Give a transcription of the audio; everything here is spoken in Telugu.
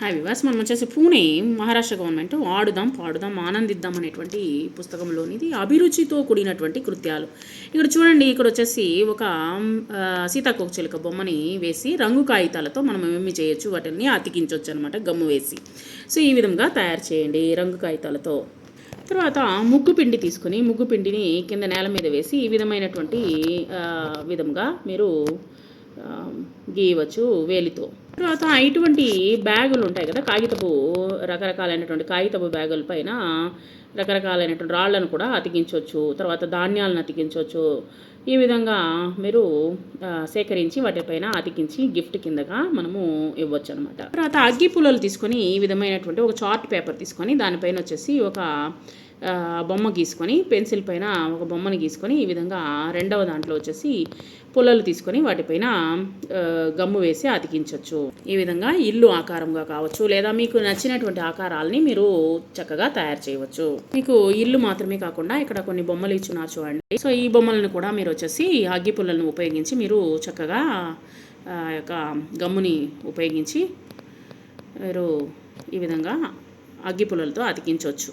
హాయ్ వివాస్ మనం వచ్చేసి పూణే మహారాష్ట్ర గవర్నమెంట్ ఆడుదాం పాడుదాం ఆనందిద్దాం అనేటువంటి పుస్తకంలోనిది అభిరుచితో కూడినటువంటి కృత్యాలు. ఇక్కడ చూడండి ఇక్కడ వచ్చేసి ఒక సీతాకోకచిలుక సీతాకోక చిలుక బొమ్మని వేసి రంగు కాగితాలతో మనం ఏమి చేయొచ్చు వాటిని అతికించవచ్చు అనమాట గమ్ము వేసి. సో ఈ విధంగా తయారు చేయండి రంగు కాగితాలతో. తర్వాత ముగ్గు పిండి తీసుకొని ముగ్గు పిండిని కింద నేల మీద వేసి ఈ విధమైనటువంటి విధంగా మీరు గీయవచ్చు వేలితో. తర్వాత ఇటువంటి బ్యాగులు ఉంటాయి కదా కాగితపు రకరకాలైనటువంటి కాగితపు బ్యాగుల పైన రకరకాలైనటువంటి రాళ్ళను కూడా అతికించవచ్చు తర్వాత ధాన్యాలను అతికించవచ్చు. ఈ విధంగా మీరు సేకరించి వాటిపైన అతికించి గిఫ్ట్ కిందగా మనము ఇవ్వచ్చు అనమాట తర్వాత అగ్గి పుల్లలు తీసుకొని ఈ విధమైనటువంటి ఒక చార్ట్ పేపర్ తీసుకొని దానిపైన వచ్చేసి ఒక బొమ్మ గీసుకొని పెన్సిల్ పైన ఒక బొమ్మని గీసుకొని ఈ విధంగా రెండవ దాంట్లో వచ్చేసి పుల్లలు తీసుకొని వాటిపైన గమ్ము వేసి అతికించవచ్చు ఈ విధంగా ఇల్లు ఆకారంగా కావచ్చు లేదా మీకు నచ్చినటువంటి ఆకారాలని మీరు చక్కగా తయారు చేయవచ్చు. మీకు ఇల్లు మాత్రమే కాకుండా ఇక్కడ కొన్ని బొమ్మలు ఇచ్చున్నారు చూడండి. సో ఈ బొమ్మలను కూడా మీరు వచ్చేసి అగ్గి పుల్లలను ఉపయోగించి మీరు చక్కగా యొక్క గమ్ముని ఉపయోగించి మీరు ఈ విధంగా అగ్గి పుల్లలతో అతికించవచ్చు